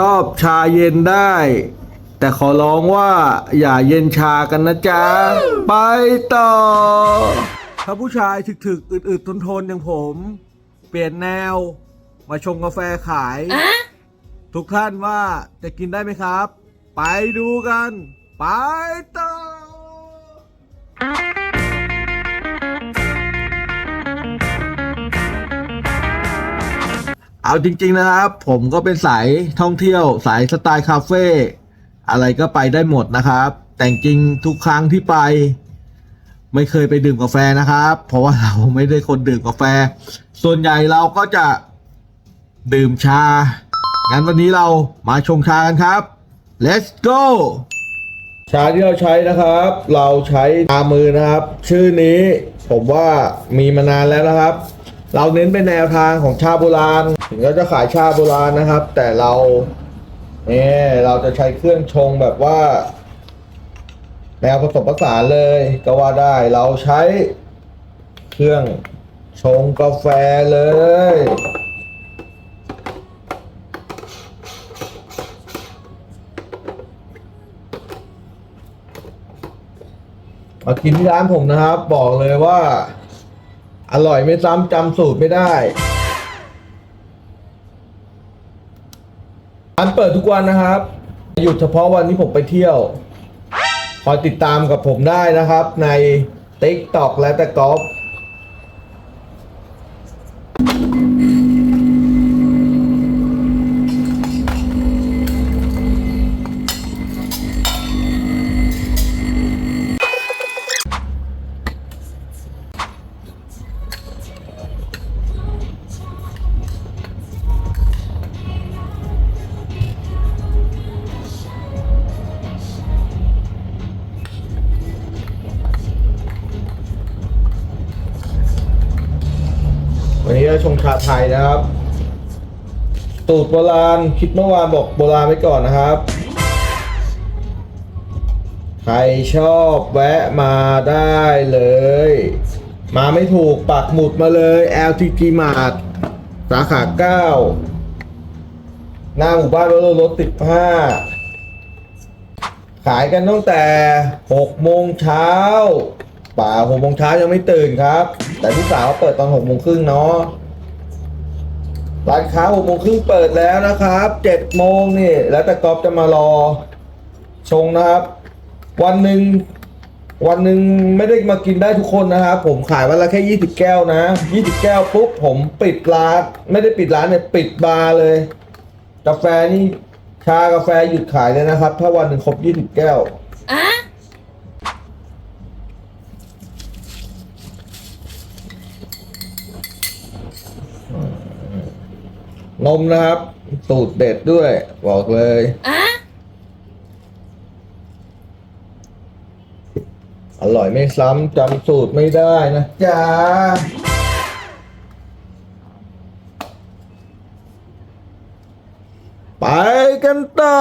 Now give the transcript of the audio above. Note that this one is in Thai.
ชอบชาเย็นได้ แต่ขอร้องว่าอย่าเย็นชากันนะจ๊ะ ไปต่อ ถ้าผู้ชายถึกๆ อึดๆทนๆอย่างผม เปลี่ยนแนว มาชงกาแฟขาย ทุกท่านว่าจะกินได้ไหมครับ ไปดูกัน ไปต่อ เอาจริง ๆนะครับ ผมก็เป็นสายท่องเที่ยว สายสไตล์คาเฟ่อะไรก็ไปได้หมดนะครับ แต่จริงทุกครั้งที่ไป ไม่เคยไปดื่มกาแฟนะครับ เพราะว่าเราไม่ได้คนดื่มกาแฟ ส่วนใหญ่เราก็จะดื่มชา งั้นวันนี้เรามาชงชากันครับ let's go ชาที่เราใช้นะครับ เราใช้ชามือนะครับ ชื่อนี้ผมว่ามีมานานแล้วนะครับ เราเน้นเป็นแนวทางของชาโบราณ ถึงเราจะขายชาโบราณนะครับ แต่เราเนี่ยเราจะใช้เครื่องชงแบบว่า แนวผสมผสานเลย ก็ว่าได้เราใช้เครื่องชงกาแฟเลยมากินที่ร้านผมนะครับ บอกเลยว่า อร่อยไม่ซ้ำจำสูตรไม่ได้ร้านเปิดทุกวันนะครับ หยุดเฉพาะวันที่ผมไปเที่ยว คอยติดตามกับผมได้นะครับ ใน TikTok และแต่กอล์ฟ วันนี้เราชงชาไทยนะครับสูตรโบราณคิดเมื่อวานบอกโบราณไว้ก่อนนะครับ ใครชอบแวะมาได้เลย มาไม่ถูกปักหมุดมาเลย LTG Mart สาขา 9 หน้าหมู่บ้านรถรถ15ขายกันตั้งแต่6โมงเช้าป่า6โมงเช้ายังไม่ตื่นครับ แต่พี่สาวเปิดตอน6โมงครึ่งเนาะร้านค้า6โมงครึ่งเปิดแล้วนะครับ7โมงนี่ แล้วแต่กอฟจะมารอ ชงนะครับ วันหนึ่งวันหนึ่งไม่ได้มากินได้ทุกคนนะครับ ผมขายวันละแค่20แก้วนะ20แก้วปุ๊บผมปิดร้าน ไม่ได้ปิดร้านเนี่ยปิดบาร์เลย กาแฟนี่ชากาแฟหยุดขายเลยนะครับ ถ้าวันหนึ่งครบ20แก้ว นมนะครับ สูตรเด็ดด้วย บอกเลยอร่อยไม่ซ้ำจำสูตรไม่ได้นะจ๊ะไปกันต่อ